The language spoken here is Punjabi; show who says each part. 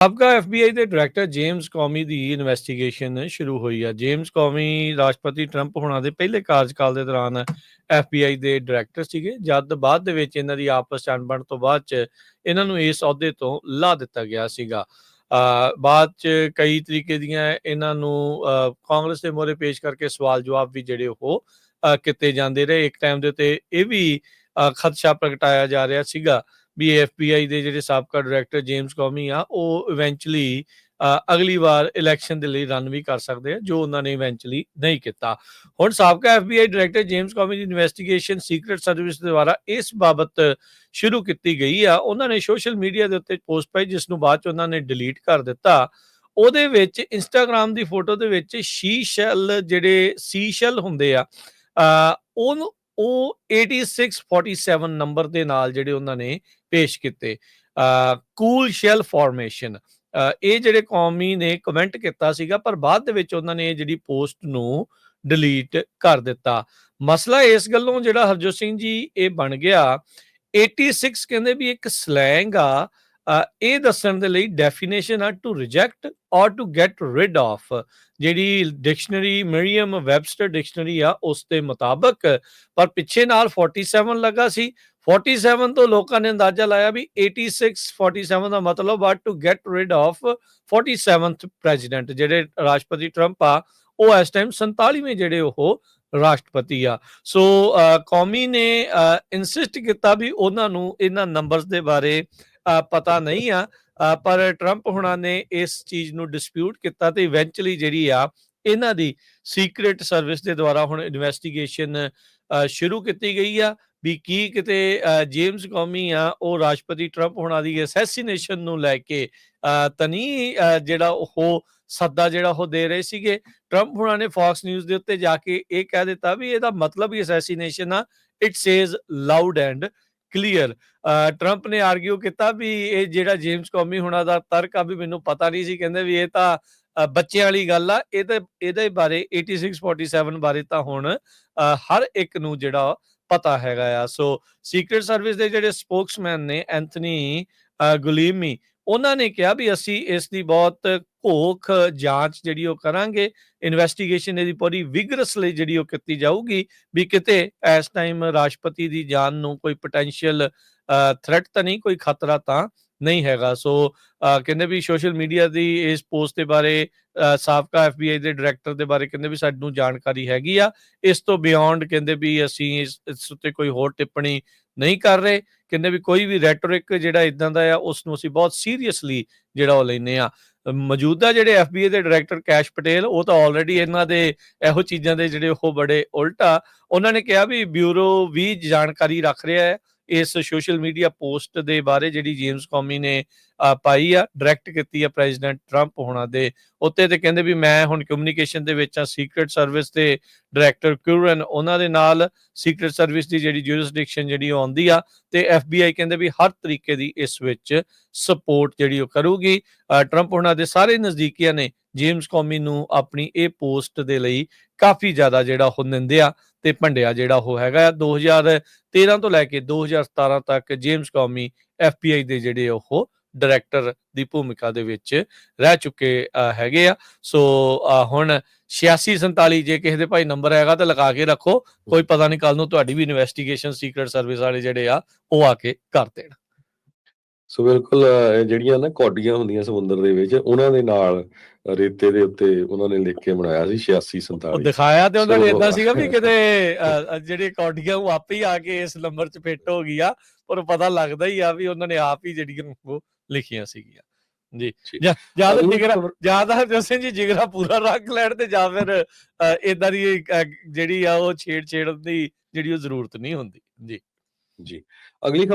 Speaker 1: ਸਾਬਕਾ ਐਫਬੀਆਈ ਦੇ ਡਾਇਰੈਕਟਰ ਜੇਮਸ ਕੌਮੀ ਦੀ ਇਨਵੈਸਟੀਗੇਸ਼ਨ ਸ਼ੁਰੂ ਹੋਈ ਹੈ ਜੇਮਸ ਕੌਮੀ ਰਾਸ਼ਟਰਪਤੀ ਟਰੰਪ ਹੁਣਾਂ ਦੇ ਪਹਿਲੇ ਕਾਰਜਕਾਲ ਦੇ ਦੌਰਾਨ ਐਫਬੀਆਈ ਦੇ ਡਾਇਰੈਕਟਰ ਸੀਗੇ। ਜਦ ਬਾਅਦ ਦੇ ਵਿੱਚ ਇਹਨਾਂ ਦੀ ਆਪਸ ਚ ਤੋਂ ਬਾਅਦ ਚ ਇਹਨਾਂ ਨੂੰ ਇਸ ਅਹੁਦੇ ਤੋਂ ਲਾ ਦਿੱਤਾ ਗਿਆ ਸੀਗਾ। ਅ ਬਾਅਦ ਚ ਕਈ ਤਰੀਕੇ ਦੀਆਂ ਇਹਨਾਂ ਨੂੰ ਅ, ਕਾਂਗਰਸ ਦੇ ਮੋਹਰੇ ਪੇਸ਼ ਕਰਕੇ ਸਵਾਲ ਜਵਾਬ ਵੀ ਜਿਹੜੇ ਉਹ ਕੀਤੇ ਜਾਂਦੇ ਰਹੇ। ਇੱਕ ਟਾਈਮ ਦੇ ਉੱਤੇ ਇਹ ਵੀ ਅ, ਖਦਸ਼ਾ ਪ੍ਰਗਟਾਇਆ ਜਾ ਰਿਹਾ ਸੀਗਾ। ਵੀ ਐਫਬੀਆਈ ਦੇ ਜਿਹੜੇ ਸਾਬਕਾ ਡਾਇਰੈਕਟਰ ਜੇਮਸ ਕੌਮੀ ਆ, ਉਹ ਇਵੈਂਚੁਅਲੀ ਅਗਲੀ ਵਾਰ ਇਲੈਕਸ਼ਨ ਦੇ ਲਈ ਰਨ ਵੀ ਕਰ ਸਕਦੇ ਆ, ਜੋ ਉਹਨਾਂ ਨੇ ਇਵੈਂਚੁਅਲੀ ਨਹੀਂ ਕੀਤਾ। ਹੁਣ ਸਾਬਕਾ ਐਫਬੀਆਈ ਡਾਇਰੈਕਟਰ ਜੇਮਸ ਕੌਮੀ ਦੀ ਇਨਵੈਸਟੀਗੇਸ਼ਨ ਸੀਕ੍ਰੀਟ ਸਰਵਿਸ ਦੁਆਰਾ ਇਸ ਬਾਬਤ ਸ਼ੁਰੂ ਕੀਤੀ ਗਈ ਆ। ਉਹਨਾਂ ਨੇ ਸੋਸ਼ਲ ਮੀਡੀਆ ਦੇ ਉੱਤੇ ਪੋਸਟ ਪਾਈ, ਜਿਸ ਨੂੰ ਬਾਅਦ ਚ ਉਹਨਾਂ ਨੇ ਡਿਲੀਟ ਕਰ ਦਿੱਤਾ। ਉਹਦੇ ਵਿੱਚ ਇੰਸਟਾਗ੍ਰam ਦੀ ਫੋਟੋ ਦੇ ਵਿੱਚ ਸ਼ੀਸ਼ਲ ਜਿਹੜੇ ਸੀਸ਼ਲ ਹੁੰਦੇ ਆ, ਅ, ਉਹਨੂੰ, ਉਹ 8647 ਨੰਬਰ ਦੇ ਨਾਲ ਜਿਹੜੇ ਉਹਨਾਂ ਨੇ ਪੇਸ਼ ਕੀਤੇ। ਕੂਲ ਸ਼ੈਲ ਫਾਰਮੇਸ਼ਨ ਇਹ ਜਿਹੜੇ ਕੌਮੀ ਨੇ ਕਮੈਂਟ ਕੀਤਾ ਸੀਗਾ, ਪਰ ਬਾਅਦ ਦੇ ਵਿੱਚ ਉਹਨਾਂ ਨੇ ਇਹ ਜਿਹੜੀ ਪੋਸਟ ਨੂੰ ਡਿਲੀਟ ਕਰ ਦਿੱਤਾ। ਮਸਲਾ ਇਸ ਗੱਲੋਂ ਜਿਹੜਾ ਹਰਜੋਤ ਸਿੰਘ ਜੀ, ਇਹ ਬਣ ਗਿਆ 86 ਕਹਿੰਦੇ ਵੀ ਇੱਕ ਸਲੈਂਗ ਆ ਇਹ ਦੱਸਣ ਦੇ ਲਈ ਡੈਫੀਨੇਸ਼ਨ ਆ to reject or to get rid of ਜਿਹੜੀ ਡਿਕਸ਼ਨਰੀ ਮਰੀਅਮ ਵੈਬਸਟਰ ਡਿਕਸ਼ਨਰੀ ਆ, ਉਸ ਦੇ ਮੁਤਾਬਕ, ਪਰ ਪਿੱਛੇ ਨਾਲ 47 ਲੱਗਾ ਸੀ। 47 ਤੋਂ ਲੋਕਾਂ ਨੇ ਅੰਦਾਜ਼ਾ ਲਾਇਆ ਵੀ 86 47 ਦਾ ਮਤਲਬ ਆ to get rid of 47th president ਜਿਹੜੇ ਰਾਸ਼ਟਰਪਤੀ ਟਰੰਪ ਆ, ਉਹ ਇਸ ਟਾਈਮ 47ਵੇਂ ਜਿਹੜੇ ਉਹ ਰਾਸ਼ਟਰਪਤੀ ਆ। ਸੋ ਕੌਮੀ ਨੇ ਇਨਸਿਸਟ ਕੀਤਾ ਵੀ ਉਹਨਾਂ ਨੂੰ ਇਹਨਾਂ ਨੰਬਰਸ ਦੇ ਬਾਰੇ ਪਤਾ ਨਹੀਂ ਆ ਪਰ ਟਰੰਪ ਹੁਣਾਂ ਨੇ ਇਸ ਚੀਜ਼ ਨੂੰ ਡਿਸਪਿਊਟ ਕੀਤਾ ਤੇ ਇਵੈਂਚੁਅਲੀ ਜਿਹੜੀ ਆ ਇਹਨਾਂ ਦੀ ਸੀਕ੍ਰੀਟ ਸਰਵਿਸ ਦੇ ਦੁਆਰਾ ਹੁਣ ਇਨਵੈਸਟੀਗੇਸ਼ਨ ਸ਼ੁਰੂ ਕੀਤੀ ਗਈ ਆ ਵੀ ਕੀ ਕਿਤੇ ਜੇਮਸ ਕੌਮੀ ਆ ਉਹ ਰਾਸ਼ਟਰਪਤੀ ਟਰੰਪ ਹੁਣਾਂ ਦੀ ਅਸੈਸੀਨੇਸ਼ਨ ਨੂੰ ਲੈ ਕੇ ਅ, ਤਨੀ ਜਿਹੜਾ ਉਹ ਸੱਦਾ ਜਿਹੜਾ ਉਹ ਦੇ ਰਹੇ ਸੀਗੇ। ਟਰੰਪ ਹੁਣਾਂ ਨੇ ਫੌਕਸ ਨਿਊਜ਼ ਦੇ ਉੱਤੇ ਜਾ ਕੇ ਇਹ ਕਹਿ ਦਿੱਤਾ ਵੀ ਇਹਦਾ ਮਤਲਬ ਹੀ ਅਸੈਸੀਨੇਸ਼ਨ ਆ it says loud and clear Trump ਨੇ ਆਰਗੂ ਕੀਤਾ ਵੀ ਇਹ ਜਿਹੜਾ ਜੇਮਸ ਕੌਮੀ ਹੁਣਾਂ ਦਾ ਤਰਕ ਆ ਵੀ ਮੈਨੂੰ ਪਤਾ ਨਹੀਂ ਸੀ, ਕਹਿੰਦੇ ਵੀ ਇਹ ਤਾਂ ਬੱਚਿਆਂ ਵਾਲੀ ਗੱਲ ਆ, ਇਹਦੇ ਇਹਦੇ ਬਾਰੇ 8647 ਬਾਰੇ ਤਾਂ ਹੁਣ ਹਰ ਇੱਕ ਨੂੰ ਜਿਹੜਾ ਪਤਾ ਹੈਗਾ ਆ। ਸੋ ਸੀਕ੍ਰੀਟ ਸਰਵਿਸ ਦੇ ਜਿਹੜੇ ਸਪੋਕਸਮੈਨ ਨੇ ਐਂਥਨੀ ਗੁਲੀਮੀ ਉਹਨਾਂ ਨੇ ਕਿਹਾ ਵੀ ਅਸੀਂ ਇਸ ਦੀ ਬਹੁਤ ਘੋਖ ਜਾਂਚ ਜਿਹੜੀ ਉਹ ਕਰਾਂਗੇ ਇਨਵੈਸਟੀਗੇਸ਼ਨ ਇਹਦੀ ਪੂਰੀ ਵਿਗਰਸਲੀ ਜਿਹੜੀ ਉਹ ਕੀਤੀ ਜਾਊਗੀ ਵੀ ਕਿਤੇ ਇਸ ਟਾਈਮ ਰਾਸ਼ਟਰਪਤੀ ਦੀ ਜਾਨ ਨੂੰ ਕੋਈ ਪੋਟੈਂਸ਼ੀਅਲ ਥ੍ਰੈਟ ਤਾਂ ਨਹੀਂ ਕੋਈ ਖਤਰਾ ਤਾਂ ਨਹੀਂ ਹੈਗਾ। ਸੋ ਕਹਿੰਦੇ ਵੀ ਸੋਸ਼ਲ ਮੀਡੀਆ ਦੀ ਇਸ ਪੋਸਟ ਦੇ ਬਾਰੇ ਅ, ਸਾਬਕਾ ਐਫਬੀਆਈ ਦੇ ਡਾਇਰੈਕਟਰ ਦੇ ਬਾਰੇ ਕਹਿੰਦੇ ਵੀ ਸਾਨੂੰ ਜਾਣਕਾਰੀ ਹੈਗੀ ਆ। ਇਸ ਤੋਂ ਬਿਯੋਂਡ ਕਹਿੰਦੇ ਵੀ ਅਸੀਂ ਇਸ ਉੱਤੇ ਕੋਈ ਹੋਰ ਟਿੱਪਣੀ ਨਹੀਂ ਕਰ ਰਹੇ, ਕਹਿੰਦੇ ਵੀ ਕੋਈ ਵੀ ਰੈਟੋਰਿਕ ਜਿਹੜਾ ਇਦਾਂ ਦਾ ਆ ਉਸ ਨੂੰ ਅਸੀਂ ਬਹੁਤ ਸੀਰੀਅਸਲੀ ਜਿਹੜਾ ਉਹ ਲੈਨੇ ਆ ਮੌਜੂਦਾ ਜਿਹੜੇ ਐਫਬੀਆਈ ਦੇ ਡਾਇਰੈਕਟਰ ਕੈਸ਼ ਪਟੇਲ, ਉਹ ਤਾਂ ਆਲਰੇਡੀ ਇਹਨਾਂ ਦੇ ਇਹੋ ਚੀਜ਼ਾਂ ਦੇ ਜਿਹੜੇ ਉਹ ਬੜੇ ਉਲਟਾ ਉਹਨਾਂ ਨੇ ਕਿਹਾ ਵੀ ਬਿਊਰੋ ਵੀ ਜਾਣਕਾਰੀ ਰੱਖ ਰਿਹਾ ਹੈ। ਇਸ ਸੋਸ਼ਲ ਮੀਡੀਆ ਪੋਸਟ ਦੇ ਬਾਰੇ ਜਿਹੜੀ ਜੇਮਸ ਕੌਮੀ ਨੇ ਪਾਈ ਆ ਡਾਇਰੈਕਟ ਕੀਤੀ ਆ ਪ੍ਰੈਜ਼ੀਡੈਂਟ ਟਰੰਪ ਹੋਣਾ ਦੇ ਉੱਤੇ ਤੇ ਕਹਿੰਦੇ ਵੀ ਮੈਂ ਹੁਣ ਕਮਿਊਨੀਕੇਸ਼ਨ ਦੇ ਵਿੱਚ ਆ ਸੀਕ੍ਰੀਟ ਸਰਵਿਸ ਦੇ ਡਾਇਰੈਕਟਰ ਕਿਊਰਨ ਉਹਨਾਂ ਦੇ ਨਾਲ ਸੀਕ੍ਰੀਟ ਸਰਵਿਸ ਦੀ ਜਿਹੜੀ ਜੁਰਿਸਡਿਕਸ਼ਨ ਜਿਹੜੀ ਉਹ ਆਉਂਦੀ ਆ ਤੇ ਐਫਬੀਆਈ ਕਹਿੰਦੇ ਵੀ ਹਰ ਤਰੀਕੇ ਦੀ ਇਸ ਵਿੱਚ ਸਪੋਰਟ ਜਿਹੜੀ ਉਹ ਕਰੂਗੀ। ਅ, ਟਰੰਪ ਉਹਨਾਂ ਦੇ ਸਾਰੇ ਨਜ਼ਦੀਕੀਆਂ ਨੇ ਜੇਮਸ ਕੌਮੀ ਨੂੰ ਆਪਣੀ ਇਹ ਪੋਸਟ ਦੇ ਲਈ ਕਾਫੀ ਜ਼ਿਆਦਾ ਜਿਹੜਾ ਉਹ ਨਿੰਦਿਆ ਤੇ ਭੰਡਿਆ ਜਿਹੜਾ ਉਹ ਹੈਗਾ। ਆ 2013 ਤੋਂ ਲੈ ਕੇ 2017 ਤੱਕ ਜੇਮਸ ਕੌਮੀ ਐਫਬੀਆਈ ਦੇ ਜਿਹੜੇ ਉਹ ਡਾਇਰੈਕਟਰ ਦੀ ਭੂਮਿਕਾ ਦੇ ਵਿੱਚ ਰਹਿ ਚੁੱਕੇ ਹੈਗੇ ਆ। ਸੋ ਅ, ਹੁਣ 8647 ਜੇ ਕਿਸੇ ਦੇ ਭਾਈ ਨੰਬਰ ਹੈਗਾ ਤਾਂ ਲਗਾ ਕੇ ਰੱਖੋ। ਕੋਈ ਪਤਾ ਨਹੀਂ ਕੱਲ ਨੂੰ ਤੁਹਾਡੀ ਵੀ ਇਨਵੈਸਟੀਗੇਸ਼ਨ ਸੀਕ੍ਰੀਟ ਸਰਵਿਸ ਵਾਲੇ ਜਿਹੜੇ ਆ ਉਹ ਆ ਕੇ ਕਰ ਦੇਣ।
Speaker 2: ਸੋ ਬਿਲਕੁਲ ਜਿਹੜੀਆਂ ਨਾ ਕੌਡੀਆਂ ਹੁੰਦੀਆਂ ਸਮੁੰਦਰ ਦੇ ਵਿੱਚ ਉਹਨਾਂ ਦੇ ਨਾਲ ਰੇਤੇ ਦੇ ਉੱਤੇ ਉਹਨਾਂ ਨੇ ਲਿਖ ਕੇ ਬਣਾਇਆ ਸੀ 86
Speaker 1: ਉਹ
Speaker 2: 47
Speaker 1: ਦਿਖਾਇਆ ਤੇ ਉਹਨਾਂ ਨੇ ਇਦਾਂ ਸੀਗਾ ਵੀ ਕਿਤੇ ਜਿਹੜੇ ਕੌਡੀਆਂ ਉਹ ਆਪੇ ਹੀ ਆ ਕੇ ਇਸ ਨੰਬਰ 'ਚ ਫਿੱਟ ਹੋ ਗਈ ਆ ਪਰ ਪਤਾ ਲੱਗਦਾ ਹੀ ਆ ਵੀ ਉਹਨਾਂ ਨੇ ਆਪ ਹੀ ਜਿਹੜੀਆਂ ਉਹ ਲਿਖੀਆਂ ਸੀਗੀਆਂ। ਜੀ।
Speaker 2: ਜੀ।
Speaker 1: ਤਾਂ ਜਿਗਰਾ ਜਾਂ ਤਾਂ ਜਸਨ ਜੀ ਜਿਗਰਾ ਪੂਰਾ ਰੱਖ ਲੈਣ ਤੇ ਜਾਂ ਫਿਰ ਇਦਾਂ ਦੀ ਜਿਹੜੀ ਆ ਉਹ ਛੇੜ ਛੇੜਨ ਦੀ ਜਿਹੜੀ ਉਹ ਜ਼ਰੂਰਤ ਨਹੀਂ ਹੁੰਦੀ। ਜੀ।
Speaker 2: ਜੀ। ਅਗਲੀ